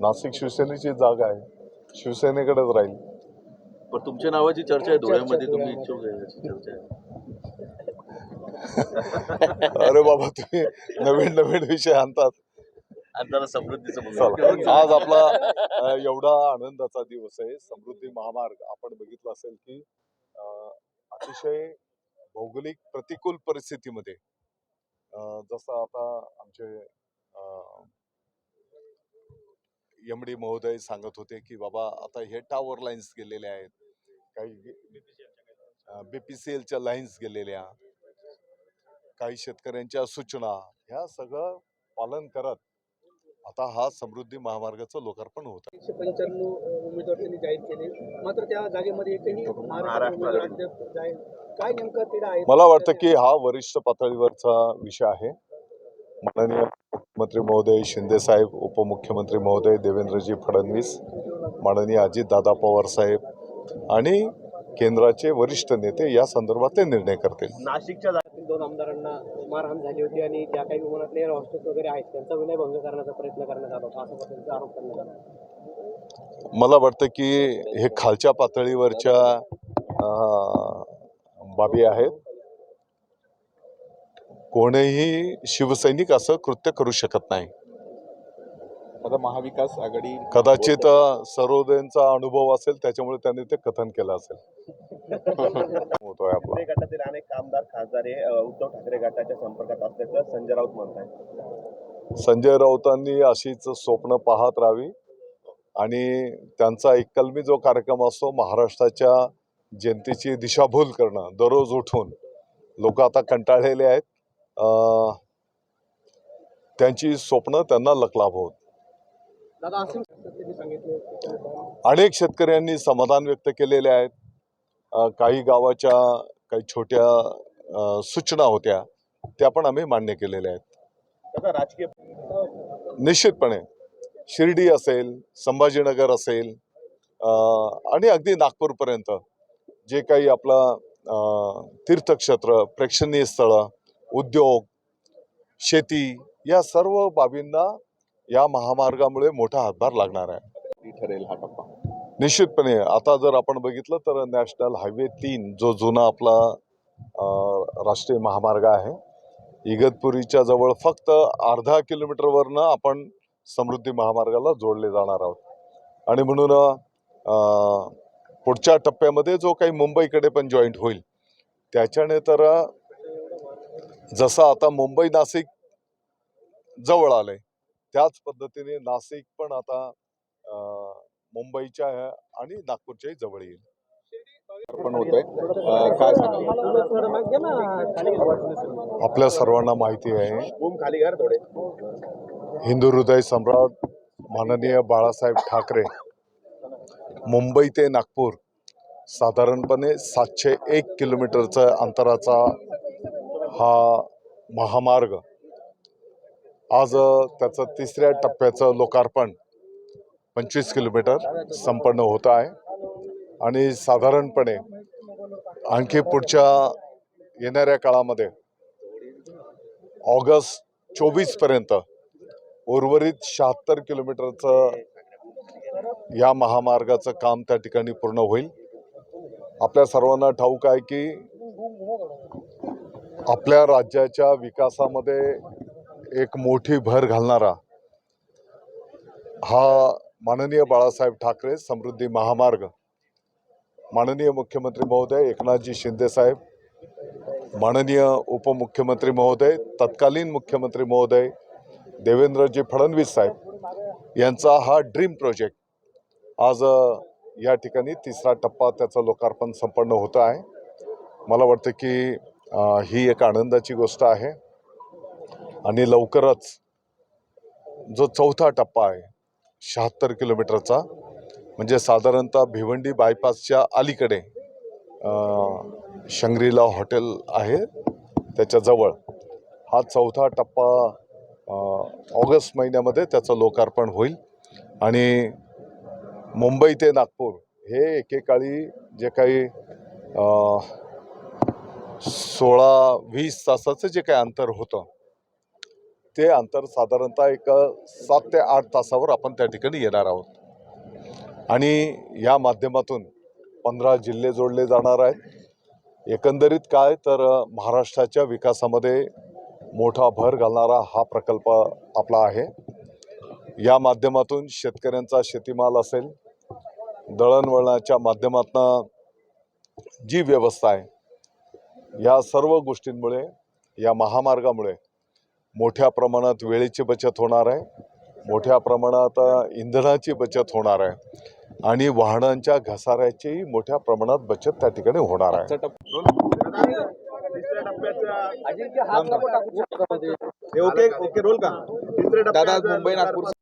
नाशिक शिवसेनेची जागा आहे. शिवसेनेकडेच राहील. पण तुमच्या नावाची चर्चा आहे धुळ्यामध्ये तुम्ही इच्छुक आहे याची चर्चा आहे. अरे बाबा तुम्ही नवीन नवीन विषय आणतात. आणि जरा समृद्धीचं चला. बोलू. आज आपला अ, एवढा आनंदाचा दिवस आहे. समृद्धी महामार्ग. आपण बघितलं असेल की अ, अतिशय भौगोलिक प्रतिकूल परिस्थितीमध्ये अ, जसं आता आमचे एम डी महोदय सांगत होते की बाबा आता हे टावर लाईन्स गेलेले आहेत. काही बीपीसीएलच्या लाईन्स गेलेल्या. काही शेतकऱ्यांच्या सूचना. ह्या सगळं पालन करत आता हा समृद्धी महामार्गाचं लोकार्पण होत एकशे पंच्याण्णव उमेदवार त्यांनी जाहीर केले. मात्र त्या जागेमध्ये एकही महाराष्ट्र काय नेमका मला वाटतं की हा वरिष्ठ पातळीवरचा विषय आहे. माननीय मुख्यमंत्री महोदय शिंदे साहेब उपमुख्यमंत्री महोदय देवेंद्रजी फडणवीस माननीय अजितदादा पवार साहेब आणि केंद्राचे वरिष्ठ नेते या संदर्भात ते निर्णय करतील. नाशिकच्या जागेतील दोन आमदारांना मारहाण झाली होती आणि ज्या काही विमानातले एअर हॉस्टेस वगैरे आहेत त्यांचा विनयभंग करण्याचा प्रयत्न करण्यात आला होता. असा त्यांचा आरोप करण्यात आला. मला वाटतं की हे खालच्या पातळीवरच्या बाबी आहेत. कोणीही शिवसैनिक असं कृत्य करू शकत नाही. आता महाविकास आघाडी कदाचित अं, सर्वोदयांचा अनुभव असेल त्याच्यामुळे त्यांनी ते कथन केलं असेल. होतोय आपला. गटातील अनेक आमदार खासदार हे उद्धव ठाकरे गटाच्या संपर्कात असल्याचं संजय राऊत म्हणत आहेत संजय राऊतांनी अशीच स्वप्न पाहत राहावी आणि त्यांचा एककलमी जो कार्यक्रम असतो महाराष्ट्राच्या जनतेची दिशाभूल करणं दररोज उठून. लोक आता कंटाळलेले आहेत. त्यांची स्वप्न त्यांना लकलाभ होत अनेक शेतकऱ्यांनी समाधान व्यक्त केलेले आहेत. काही गावाच्या काही छोट्या सूचना होत्या. त्या पण आम्ही मान्य केलेल्या आहेत. राजकीय निश्चितपणे शिर्डी असेल संभाजीनगर असेल आणि अगदी नागपूरपर्यंत जे काही आपला तीर्थक्षेत्र प्रेक्षणीय स्थळं उद्योग शेती या सर्व बाबींना या महामार्गामुळे मोठा हातभार लागणार आहे. ठरेल हा टप्पा. निश्चितपणे आता जर आपण बघितलं तर नॅशनल हायवे तीन जो जुना आपला राष्ट्रीय महामार्ग आहे इगतपुरीच्या जवळ फक्त अर्धा किलोमीटरवरनं आपण समृद्धी महामार्गाला जोडले जाणार आहोत. आणि म्हणून पुढच्या टप्प्यामध्ये जो काही मुंबईकडे पण जॉईंट होईल त्याच्याने तर जसं आता मुंबई नाशिक जवळ आलंय त्याच पद्धतीने नाशिक पण आता मुंबईच्या आणि नागपूरच्याही जवळ येईल. पण काय सांगाल? आपल्या सर्वांना माहिती आहे. हिंदू हृदय सम्राट माननीय बाळासाहेब ठाकरे मुंबई ते नागपूर साधारणपणे सातशे एक किलोमीटरचा अंतराचा हा महामार्ग. आज त्याचं तिसऱ्या टप्प्याचं लोकार्पण पंचवीस किलोमीटर संपन्न होत आहे. आणि साधारणपणे आणखी पुढच्या येणाऱ्या काळामध्ये ऑगस्ट चोवीसपर्यंत उर्वरित शहात्तर किलोमीटरचं या महामार्गाचं काम त्या ठिकाणी पूर्ण होईल. आपल्या सर्वांना ठाऊक आहे की आपल्या राज्याच्या विकासामध्ये एक मोठी भर घालणारा हा माननीय बाळासाहेब ठाकरे समृद्धी महामार्ग. माननीय मुख्यमंत्री महोदय एकनाथजी शिंदेसाहेब माननीय उपमुख्यमंत्री महोदय तत्कालीन मुख्यमंत्री महोदय देवेंद्रजी फडणवीस साहेब यांचा हा ड्रीम प्रोजेक्ट आज या ठिकाणी तिसरा टप्पा त्याचं लोकार्पण संपन्न होतं आहे. मला वाटतं की ही एक आनंदाची गोष्ट आहे. आणि लवकरच जो चौथा टप्पा आहे शहात्तर किलोमीटरचा म्हणजे साधारणतः भिवंडी बायपासच्या अलीकडे शंग्रीला हॉटेल आहे. त्याच्याजवळ हा चौथा टप्पा ऑगस्ट महिन्यामध्ये त्याचं लोकार्पण होईल. आणि मुंबई ते नागपूर हे एकेकाळी जे काही सोळा वीस तासाचं जे काही अंतर होतं ते अंतर साधारणतः एक सात ते आठ तासावर आपण त्या ठिकाणी येणार आहोत. आणि या माध्यमातून पंधरा जिल्हे जोडले जाणार आहेत. एकंदरीत काय तर महाराष्ट्राच्या विकासामध्ये मोठा भर घालणारा हा प्रकल्प आपला आहे. या माध्यमातून शेतकऱ्यांचा शेतीमाल असेल दळणवळणाच्या माध्यमातून जी व्यवस्था आहे या सर्व गोष्टींमुळे या महामार्गामुळे मोठ्या प्रमाणात वेळेची बचत होणार आहे. मोठ्या प्रमाणात इंधनाची बचत होणार आहे. आणि वाहनांच्या घसाऱ्याची मोठ्या प्रमाणात बचत त्या ठिकाणी होणार आहे. ओके ओके रोल का? दादा मुंबई नागपूर